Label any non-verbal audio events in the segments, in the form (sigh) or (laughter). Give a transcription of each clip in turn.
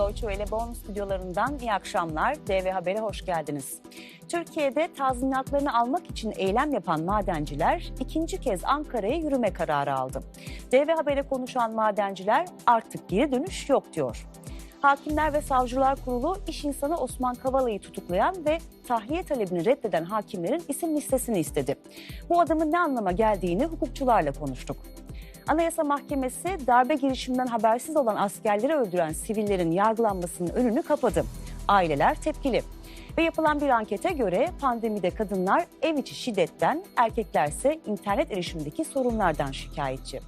Deutsche Welle Bonn stüdyolarından iyi akşamlar. DV Haber'e hoş geldiniz. Türkiye'de tazminatlarını almak için eylem yapan madenciler ikinci kez Ankara'ya yürüme kararı aldı. DV Haber'e konuşan madenciler artık geri dönüş yok diyor. Hakimler ve Savcılar Kurulu iş insanı Osman Kavala'yı tutuklayan ve tahliye talebini reddeden hakimlerin isim listesini istedi. Bu adımın ne anlama geldiğini hukukçularla konuştuk. Anayasa Mahkemesi darbe girişiminden habersiz olan askerleri öldüren sivillerin yargılanmasının önünü kapadı. Aileler tepkili. Ve yapılan bir ankete göre pandemide kadınlar ev içi şiddetten, erkeklerse internet erişimindeki sorunlardan şikayetçi.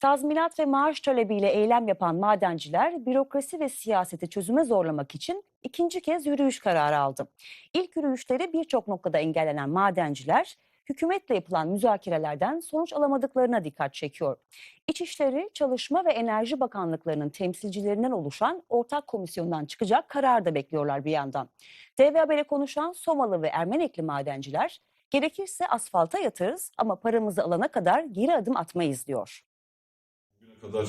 Tazminat ve maaş talebiyle eylem yapan madenciler bürokrasi ve siyaseti çözüme zorlamak için ikinci kez yürüyüş kararı aldı. İlk yürüyüşleri birçok noktada engellenen madenciler hükümetle yapılan müzakerelerden sonuç alamadıklarına dikkat çekiyor. İçişleri, Çalışma ve Enerji Bakanlıklarının temsilcilerinden oluşan ortak komisyondan çıkacak karar da bekliyorlar bir yandan. TV Haber'e konuşan Somalı ve Ermenekli madenciler, gerekirse asfalta yatırız ama paramızı alana kadar geri adım atmayız diyor. Bugüne kadar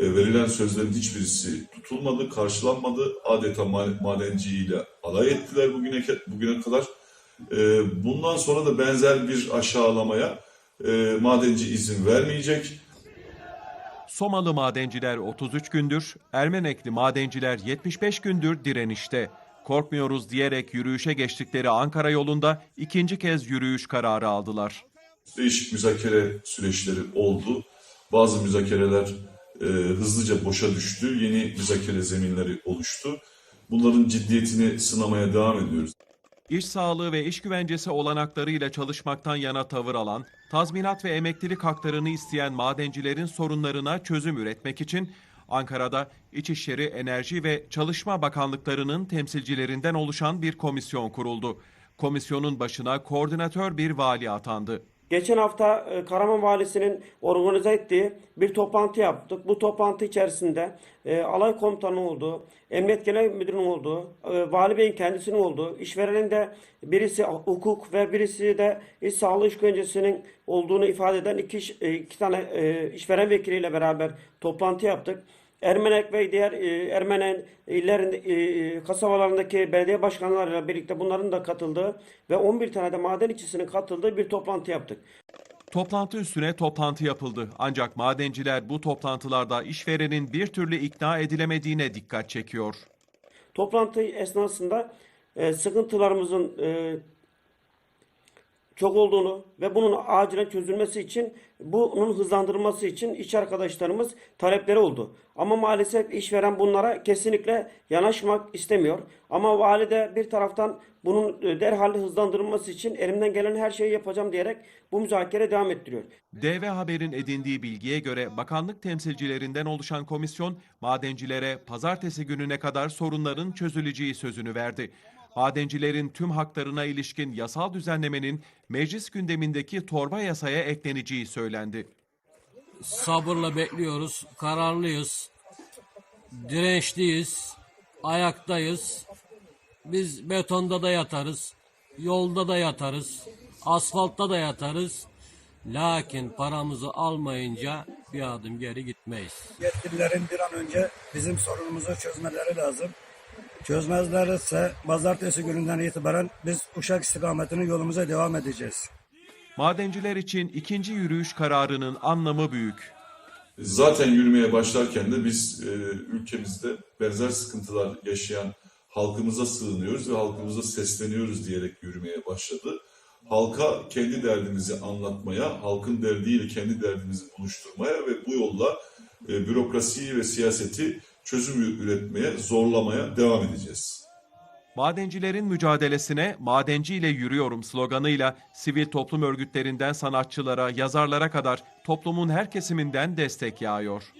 e, verilen sözlerin hiçbirisi tutulmadı, karşılanmadı. Adeta ma- madenciyle alay ettiler bugüne bugüne kadar. E, Bundan sonra da benzer bir aşağılamaya e, madenci izin vermeyecek. Somalı madenciler 33 gündür, Ermenekli madenciler 75 gündür direnişte. Korkmuyoruz diyerek yürüyüşe geçtikleri Ankara yolunda ikinci kez yürüyüş kararı aldılar. Değişik müzakere süreçleri oldu. Bazı müzakereler e, hızlıca boşa düştü. Yeni müzakere zeminleri oluştu. Bunların ciddiyetini sınamaya devam ediyoruz. İş sağlığı ve iş güvencesi olanaklarıyla çalışmaktan yana tavır alan, tazminat ve emeklilik haklarını isteyen madencilerin sorunlarına çözüm üretmek için Ankara'da İçişleri, Enerji ve Çalışma Bakanlıklarının temsilcilerinden oluşan bir komisyon kuruldu. Komisyonun başına koordinatör bir vali atandı. Geçen hafta e, Karaman Valisi'nin organize ettiği bir toplantı yaptık. Bu toplantı içerisinde e, alay komutanı olduğu, emniyet genel müdürünün olduğu, e, vali beyin kendisinin olduğu, işverenin de birisi hukuk ve birisi de iş sağlığı iş güvencesinin olduğunu ifade eden iki, iki tane işveren vekiliyle beraber toplantı yaptık. Ermenek ve diğer e, Ermenen illerin e, kasabalarındaki belediye başkanlarıyla birlikte bunların da katıldığı ve 11 tane de maden işçisinin katıldığı bir toplantı yaptık. Toplantı üstüne toplantı yapıldı. Ancak madenciler bu toplantılarda işverenin bir türlü ikna edilemediğine dikkat çekiyor. Toplantı esnasında e, sıkıntılarımızın e, çok olduğunu ve bunun acilen çözülmesi için bunun hızlandırılması için iş arkadaşlarımız talepleri oldu. Ama maalesef işveren bunlara kesinlikle yanaşmak istemiyor. Ama vali de bir taraftan bunun e, derhal hızlandırılması için elimden gelen her şeyi yapacağım diyerek bu müzakere devam ettiriyor. DV Haber'in edindiği bilgiye göre bakanlık temsilcilerinden oluşan komisyon madencilere pazartesi gününe kadar sorunların çözüleceği sözünü verdi. Madencilerin tüm haklarına ilişkin yasal düzenlemenin meclis gündemindeki torba yasaya ekleneceği söylendi. sabırla bekliyoruz, kararlıyız, dirençliyiz, ayaktayız. Biz betonda da yatarız, yolda da yatarız, asfaltta da yatarız. Lakin paramızı almayınca bir adım geri gitmeyiz. yetkililerin bir an önce bizim sorunumuzu çözmeleri lazım. Çözmezlerse pazartesi gününden itibaren biz Uşak istikametine yolumuza devam edeceğiz. Madenciler için ikinci yürüyüş kararının anlamı büyük. Zaten yürümeye başlarken de biz e, ülkemizde benzer sıkıntılar yaşayan halkımıza sığınıyoruz ve halkımıza sesleniyoruz diyerek yürümeye başladı. Halka kendi derdimizi anlatmaya, halkın derdiyle kendi derdimizi buluşturmaya ve bu yolla e, bürokrasiyi ve siyaseti çözüm üretmeye, zorlamaya devam edeceğiz. Madencilerin mücadelesine madenciyle yürüyorum sloganıyla sivil toplum örgütlerinden sanatçılara, yazarlara kadar toplumun her kesiminden destek yağıyor.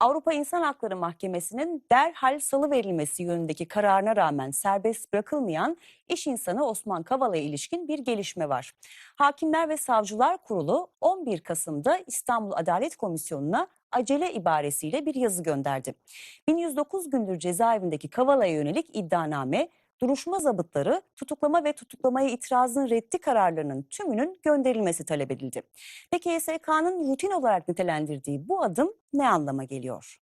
Avrupa İnsan Hakları Mahkemesi'nin derhal salı verilmesi yönündeki kararına rağmen serbest bırakılmayan iş insanı Osman Kavala'ya ilişkin bir gelişme var. Hakimler ve Savcılar Kurulu 11 Kasım'da İstanbul Adalet Komisyonu'na acele ibaresiyle bir yazı gönderdi. 1109 gündür cezaevindeki Kavala'ya yönelik iddianame duruşma zabıtları tutuklama ve tutuklamaya itirazın reddi kararlarının tümünün gönderilmesi talep edildi. Peki YSK'nın rutin olarak nitelendirdiği bu adım ne anlama geliyor?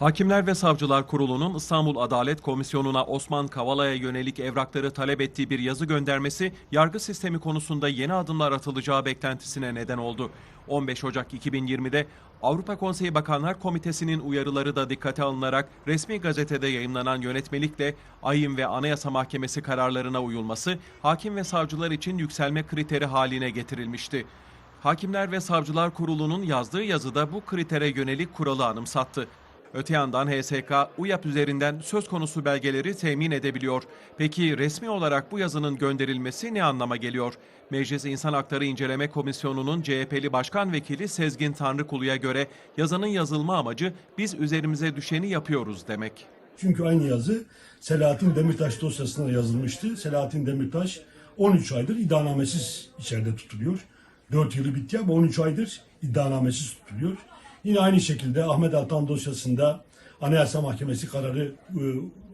Hakimler ve Savcılar Kurulu'nun İstanbul Adalet Komisyonu'na Osman Kavala'ya yönelik evrakları talep ettiği bir yazı göndermesi, yargı sistemi konusunda yeni adımlar atılacağı beklentisine neden oldu. 15 Ocak 2020'de Avrupa Konseyi Bakanlar Komitesi'nin uyarıları da dikkate alınarak resmi gazetede yayınlanan yönetmelikle AYİM ve Anayasa Mahkemesi kararlarına uyulması, hakim ve savcılar için yükselme kriteri haline getirilmişti. Hakimler ve Savcılar Kurulu'nun yazdığı yazıda bu kritere yönelik kuralı anımsattı. Öte yandan HSK, UYAP üzerinden söz konusu belgeleri temin edebiliyor. Peki resmi olarak bu yazının gönderilmesi ne anlama geliyor? Meclis İnsan Hakları İnceleme Komisyonu'nun CHP'li Başkan Vekili Sezgin Tanrıkulu'ya göre yazının yazılma amacı biz üzerimize düşeni yapıyoruz demek. Çünkü aynı yazı Selahattin Demirtaş dosyasına yazılmıştı. Selahattin Demirtaş 13 aydır iddianamesiz içeride tutuluyor. 4 yılı bitti ama 13 aydır iddianamesiz tutuluyor. Yine aynı şekilde Ahmet Altan dosyasında Anayasa Mahkemesi kararı e,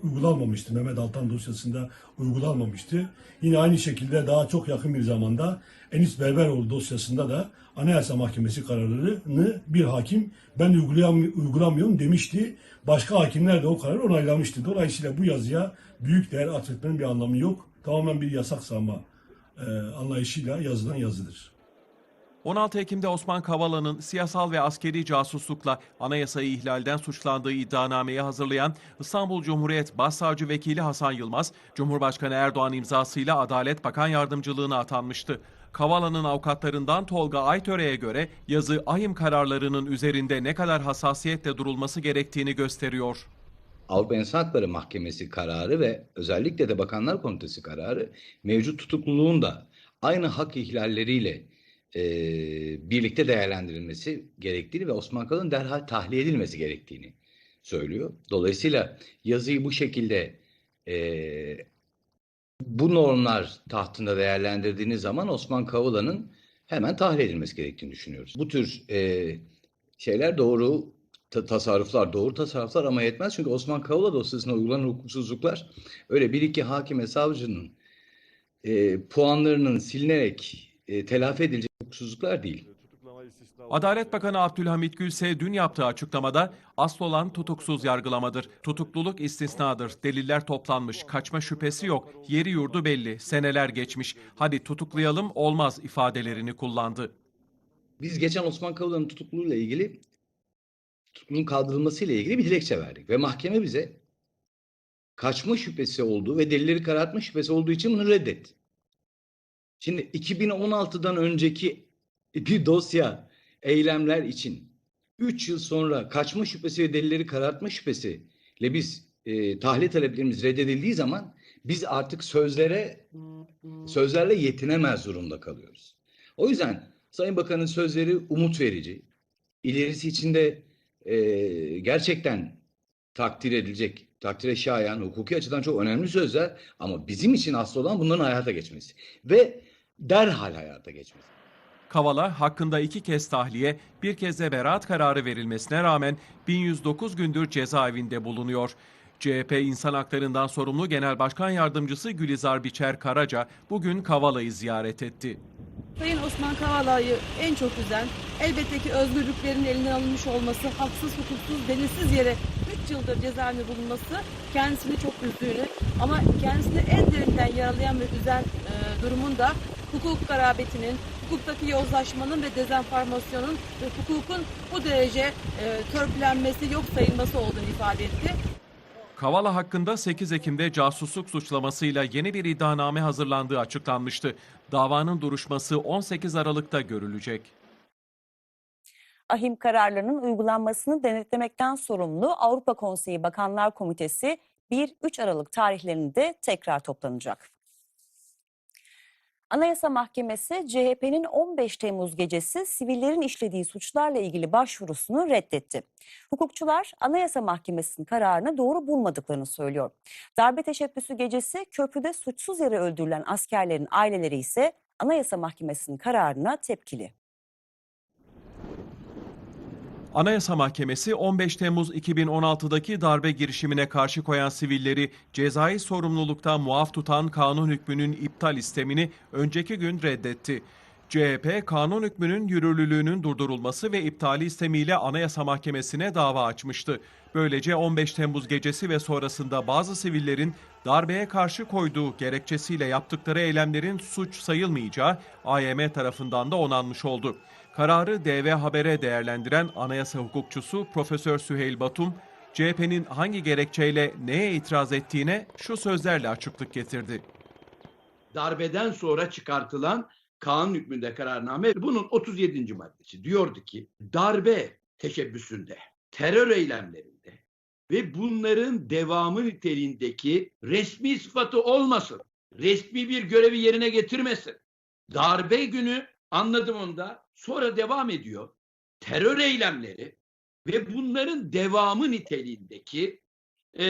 uygulanmamıştı. Mehmet Altan dosyasında uygulanmamıştı. Yine aynı şekilde daha çok yakın bir zamanda Enis Berberoğlu dosyasında da Anayasa Mahkemesi kararını bir hakim ben uygulayam- uygulamıyorum demişti. Başka hakimler de o kararı onaylamıştı. Dolayısıyla bu yazıya büyük değer atfetmenin bir anlamı yok. Tamamen bir yasak sanma e, anlayışıyla yazılan yazıdır. 16 Ekim'de Osman Kavala'nın siyasal ve askeri casuslukla anayasayı ihlalden suçlandığı iddianameyi hazırlayan İstanbul Cumhuriyet Başsavcı Vekili Hasan Yılmaz, Cumhurbaşkanı Erdoğan imzasıyla Adalet Bakan Yardımcılığına atanmıştı. Kavala'nın avukatlarından Tolga Aytöre'ye göre yazı ahim kararlarının üzerinde ne kadar hassasiyetle durulması gerektiğini gösteriyor. Avrupa İnsan Hakları Mahkemesi kararı ve özellikle de Bakanlar Komitesi kararı mevcut tutukluluğun da aynı hak ihlalleriyle e, birlikte değerlendirilmesi gerektiğini ve Osman Kavala'nın derhal tahliye edilmesi gerektiğini söylüyor. Dolayısıyla yazıyı bu şekilde e, bu normlar tahtında değerlendirdiğiniz zaman Osman Kavala'nın hemen tahliye edilmesi gerektiğini düşünüyoruz. Bu tür e, şeyler doğru ta- tasarruflar, doğru tasarruflar ama yetmez. Çünkü Osman Kavala dosyasına uygulanan hukuksuzluklar öyle bir iki hakim ve savcının e, puanlarının silinerek e, telafi edilecek hukuksuzluklar değil. Adalet Bakanı Abdülhamit Gülse dün yaptığı açıklamada asıl olan tutuksuz yargılamadır. Tutukluluk istisnadır. Deliller toplanmış. Kaçma şüphesi yok. Yeri yurdu belli. Seneler geçmiş. Hadi tutuklayalım olmaz ifadelerini kullandı. Biz geçen Osman Kavala'nın tutukluluğuyla ilgili tutukluluğun kaldırılmasıyla ilgili bir dilekçe verdik ve mahkeme bize kaçma şüphesi olduğu ve delilleri karartma şüphesi olduğu için bunu reddetti. Şimdi 2016'dan önceki bir dosya eylemler için 3 yıl sonra kaçma şüphesi ve delilleri karartma şüphesiyle biz e, tahliye taleplerimiz reddedildiği zaman biz artık sözlere sözlerle yetinemez durumda kalıyoruz. O yüzden Sayın Bakan'ın sözleri umut verici. İlerisi içinde e, gerçekten takdir edilecek, takdire şayan, hukuki açıdan çok önemli sözler ama bizim için asıl olan bunların hayata geçmesi ve derhal hayata geçmesi. Kavala hakkında iki kez tahliye, bir kez de beraat kararı verilmesine rağmen 1109 gündür cezaevinde bulunuyor. CHP İnsan Haklarından sorumlu Genel Başkan Yardımcısı Gülizar Biçer Karaca bugün Kavala'yı ziyaret etti. Sayın Osman Kavala'yı en çok üzen elbette ki özgürlüklerin elinden alınmış olması, haksız, hukuksuz, delilsiz yere 3 yıldır cezaevinde bulunması kendisini çok üzdüğünü ama kendisini en derinden yaralayan ve üzen e, durumun da hukuk garabetinin, hukuktaki yozlaşmanın ve dezenformasyonun ve hukukun bu derece e, törpülenmesi, yok sayılması olduğunu ifade etti. Kavala hakkında 8 Ekim'de casusluk suçlamasıyla yeni bir iddianame hazırlandığı açıklanmıştı. Davanın duruşması 18 Aralık'ta görülecek. Ahim kararlarının uygulanmasını denetlemekten sorumlu Avrupa Konseyi Bakanlar Komitesi 1-3 Aralık tarihlerinde tekrar toplanacak. Anayasa Mahkemesi CHP'nin 15 Temmuz gecesi sivillerin işlediği suçlarla ilgili başvurusunu reddetti. Hukukçular Anayasa Mahkemesi'nin kararını doğru bulmadıklarını söylüyor. Darbe teşebbüsü gecesi köprüde suçsuz yere öldürülen askerlerin aileleri ise Anayasa Mahkemesi'nin kararına tepkili. Anayasa Mahkemesi 15 Temmuz 2016'daki darbe girişimine karşı koyan sivilleri cezai sorumluluktan muaf tutan kanun hükmünün iptal istemini önceki gün reddetti. CHP, kanun hükmünün yürürlülüğünün durdurulması ve iptali istemiyle Anayasa Mahkemesi'ne dava açmıştı. Böylece 15 Temmuz gecesi ve sonrasında bazı sivillerin darbeye karşı koyduğu gerekçesiyle yaptıkları eylemlerin suç sayılmayacağı AYM tarafından da onanmış oldu. Kararı DV Haber'e değerlendiren anayasa hukukçusu Profesör Süheyl Batum, CHP'nin hangi gerekçeyle neye itiraz ettiğine şu sözlerle açıklık getirdi. darbeden sonra çıkartılan kanun hükmünde kararname bunun 37. maddesi diyordu ki darbe teşebbüsünde, terör eylemlerinde ve bunların devamı niteliğindeki resmi sıfatı olmasın. Resmi bir görevi yerine getirmesin. Darbe günü anladım onda sonra devam ediyor. Terör eylemleri ve bunların devamı niteliğindeki e,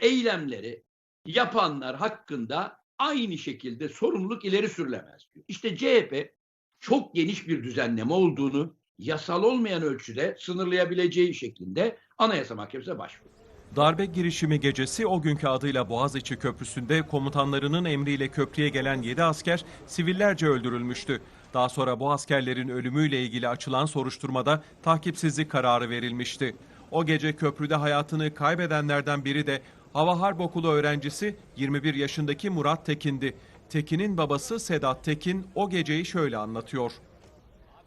eylemleri yapanlar hakkında aynı şekilde sorumluluk ileri sürülemez diyor. İşte CHP çok geniş bir düzenleme olduğunu yasal olmayan ölçüde sınırlayabileceği şeklinde Anayasa Mahkemesi'ne başvurdu. Darbe girişimi gecesi o günkü adıyla Boğaziçi Köprüsü'nde komutanlarının emriyle köprüye gelen 7 asker sivillerce öldürülmüştü. Daha sonra bu askerlerin ölümüyle ilgili açılan soruşturmada takipsizlik kararı verilmişti. O gece köprüde hayatını kaybedenlerden biri de Hava Harp Okulu öğrencisi 21 yaşındaki Murat Tekin'di. Tekin'in babası Sedat Tekin o geceyi şöyle anlatıyor.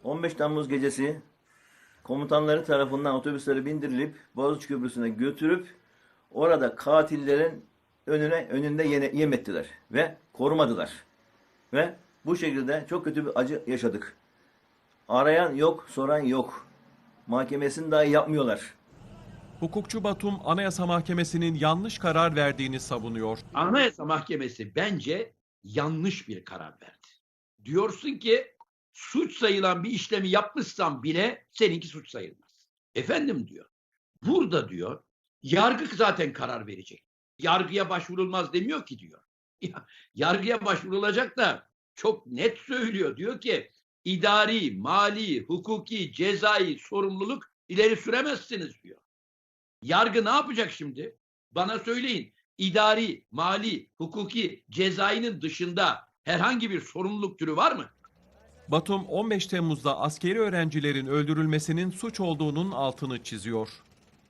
15 Temmuz gecesi komutanları tarafından otobüslere bindirilip Boğaziçi Köprüsü'ne götürüp orada katillerin önüne önünde yem ettiler ve korumadılar. Ve bu şekilde çok kötü bir acı yaşadık. Arayan yok, soran yok. Mahkemesini dahi yapmıyorlar. Hukukçu Batum Anayasa Mahkemesi'nin yanlış karar verdiğini savunuyor. Anayasa Mahkemesi bence yanlış bir karar verdi. Diyorsun ki suç sayılan bir işlemi yapmışsan bile seninki suç sayılmaz. Efendim diyor. Burada diyor yargı zaten karar verecek. Yargıya başvurulmaz demiyor ki diyor. (laughs) Ya, yargıya başvurulacak da çok net söylüyor. Diyor ki idari, mali, hukuki, cezai sorumluluk ileri süremezsiniz diyor. Yargı ne yapacak şimdi? Bana söyleyin. İdari, mali, hukuki, cezainin dışında herhangi bir sorumluluk türü var mı? Batum 15 Temmuz'da askeri öğrencilerin öldürülmesinin suç olduğunun altını çiziyor.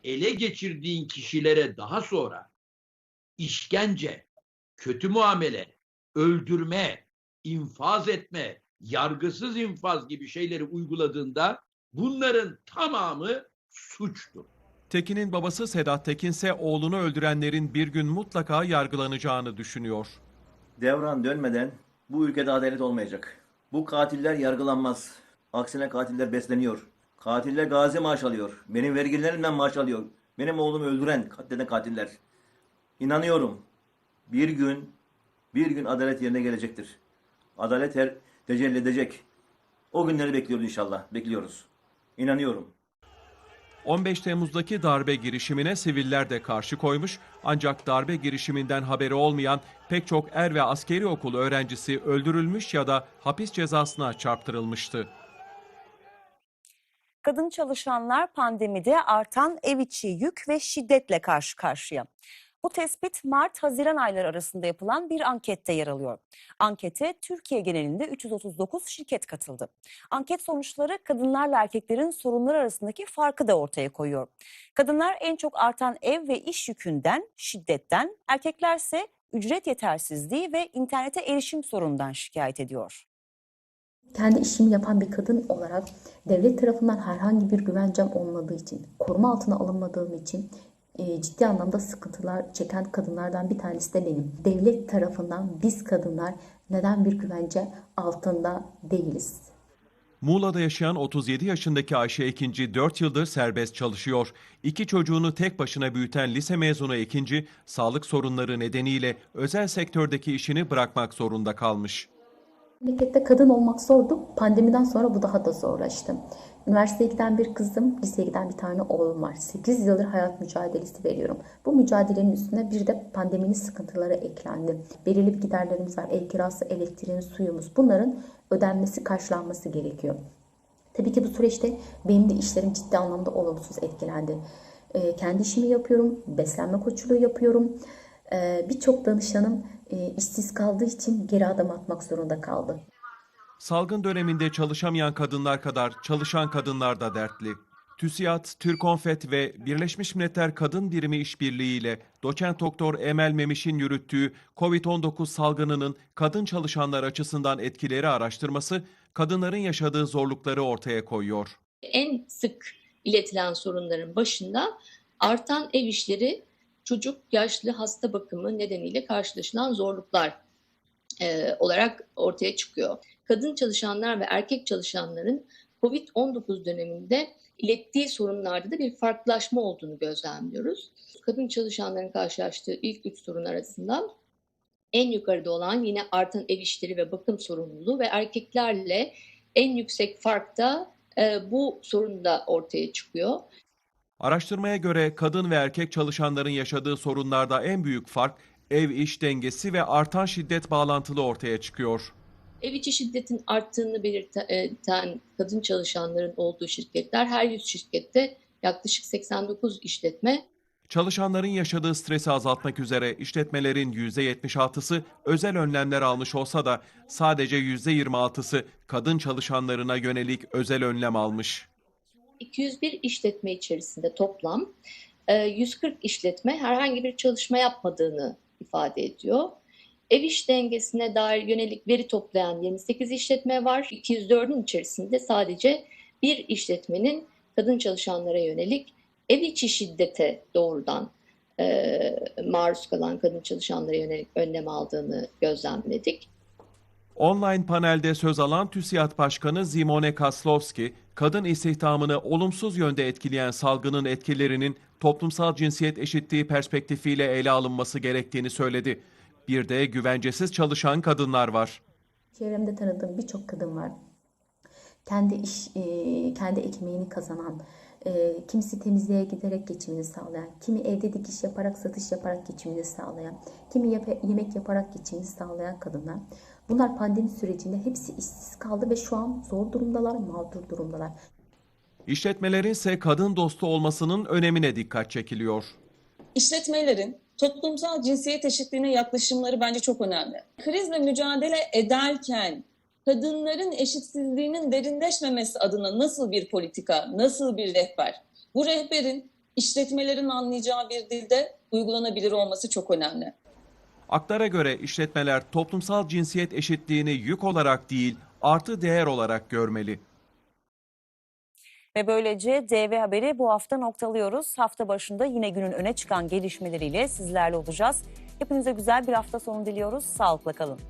Ele geçirdiğin kişilere daha sonra işkence, kötü muamele, öldürme, infaz etme, yargısız infaz gibi şeyleri uyguladığında bunların tamamı suçtur. Tekin'in babası Sedat Tekin ise oğlunu öldürenlerin bir gün mutlaka yargılanacağını düşünüyor. Devran dönmeden bu ülkede adalet olmayacak. Bu katiller yargılanmaz. Aksine katiller besleniyor. Katiller gazi maaş alıyor. Benim vergilerimden maaş alıyor. Benim oğlumu öldüren, katleden katiller. İnanıyorum. Bir gün, bir gün adalet yerine gelecektir. Adalet her tecelli edecek. O günleri bekliyoruz inşallah. Bekliyoruz. İnanıyorum. 15 Temmuz'daki darbe girişimine siviller de karşı koymuş ancak darbe girişiminden haberi olmayan pek çok er ve askeri okul öğrencisi öldürülmüş ya da hapis cezasına çarptırılmıştı. Kadın çalışanlar pandemide artan ev içi yük ve şiddetle karşı karşıya. Bu tespit Mart-Haziran ayları arasında yapılan bir ankette yer alıyor. Ankete Türkiye genelinde 339 şirket katıldı. Anket sonuçları kadınlarla erkeklerin sorunları arasındaki farkı da ortaya koyuyor. Kadınlar en çok artan ev ve iş yükünden, şiddetten, erkeklerse ücret yetersizliği ve internete erişim sorunundan şikayet ediyor. Kendi işimi yapan bir kadın olarak devlet tarafından herhangi bir güvencem olmadığı için, koruma altına alınmadığım için ciddi anlamda sıkıntılar çeken kadınlardan bir tanesi de benim. Devlet tarafından biz kadınlar neden bir güvence altında değiliz? Muğla'da yaşayan 37 yaşındaki Ayşe Ekinci 4 yıldır serbest çalışıyor. İki çocuğunu tek başına büyüten lise mezunu Ekinci, sağlık sorunları nedeniyle özel sektördeki işini bırakmak zorunda kalmış. Memlekette kadın olmak zordu. Pandemiden sonra bu daha da zorlaştı. Üniversiteye giden bir kızım, liseye giden bir tane oğlum var. 8 yıldır hayat mücadelesi veriyorum. Bu mücadelenin üstüne bir de pandeminin sıkıntıları eklendi. Belirli bir giderlerimiz var. El kirası, elektriğin, suyumuz. Bunların ödenmesi, karşılanması gerekiyor. Tabii ki bu süreçte benim de işlerim ciddi anlamda olumsuz etkilendi. Ee, kendi işimi yapıyorum, beslenme koçluğu yapıyorum. Ee, Birçok danışanım e, işsiz kaldığı için geri adım atmak zorunda kaldı. Salgın döneminde çalışamayan kadınlar kadar çalışan kadınlar da dertli. TÜSİAD, Türkonfet ve Birleşmiş Milletler Kadın Birimi İşbirliği ile doçent doktor Emel Memiş'in yürüttüğü COVID-19 salgınının kadın çalışanlar açısından etkileri araştırması kadınların yaşadığı zorlukları ortaya koyuyor. en sık iletilen sorunların başında artan ev işleri, çocuk, yaşlı, hasta bakımı nedeniyle karşılaşılan zorluklar e, olarak ortaya çıkıyor. Kadın çalışanlar ve erkek çalışanların COVID-19 döneminde ilettiği sorunlarda da bir farklılaşma olduğunu gözlemliyoruz. Kadın çalışanların karşılaştığı ilk üç sorun arasında en yukarıda olan yine artan ev işleri ve bakım sorumluluğu ve erkeklerle en yüksek fark da e, bu sorun da ortaya çıkıyor. Araştırmaya göre kadın ve erkek çalışanların yaşadığı sorunlarda en büyük fark ev iş dengesi ve artan şiddet bağlantılı ortaya çıkıyor. Ev içi şiddetin arttığını belirten kadın çalışanların olduğu şirketler her 100 şirkette yaklaşık 89 işletme Çalışanların yaşadığı stresi azaltmak üzere işletmelerin %76'sı özel önlemler almış olsa da sadece %26'sı kadın çalışanlarına yönelik özel önlem almış. 201 işletme içerisinde toplam e, 140 işletme herhangi bir çalışma yapmadığını ifade ediyor. Ev iş dengesine dair yönelik veri toplayan 28 işletme var. 204'ün içerisinde sadece bir işletmenin kadın çalışanlara yönelik ev içi şiddete doğrudan e, maruz kalan kadın çalışanlara yönelik önlem aldığını gözlemledik. Online panelde söz alan TÜSİAD Başkanı Zimone Kaslowski, kadın istihdamını olumsuz yönde etkileyen salgının etkilerinin toplumsal cinsiyet eşitliği perspektifiyle ele alınması gerektiğini söyledi. Bir de güvencesiz çalışan kadınlar var. Çevremde tanıdığım birçok kadın var. Kendi iş, e, kendi ekmeğini kazanan, e, kimisi temizliğe giderek geçimini sağlayan, kimi evde dikiş yaparak, satış yaparak geçimini sağlayan, kimi yap- yemek yaparak geçimini sağlayan kadınlar. Bunlar pandemi sürecinde hepsi işsiz kaldı ve şu an zor durumdalar, mağdur durumdalar. İşletmelerin ise kadın dostu olmasının önemine dikkat çekiliyor. İşletmelerin toplumsal cinsiyet eşitliğine yaklaşımları bence çok önemli. Krizle mücadele ederken kadınların eşitsizliğinin derinleşmemesi adına nasıl bir politika, nasıl bir rehber? Bu rehberin işletmelerin anlayacağı bir dilde uygulanabilir olması çok önemli. Aktar'a göre işletmeler toplumsal cinsiyet eşitliğini yük olarak değil, artı değer olarak görmeli. Ve böylece DV Haber'i bu hafta noktalıyoruz. Hafta başında yine günün öne çıkan gelişmeleriyle sizlerle olacağız. Hepinize güzel bir hafta sonu diliyoruz. Sağlıkla kalın.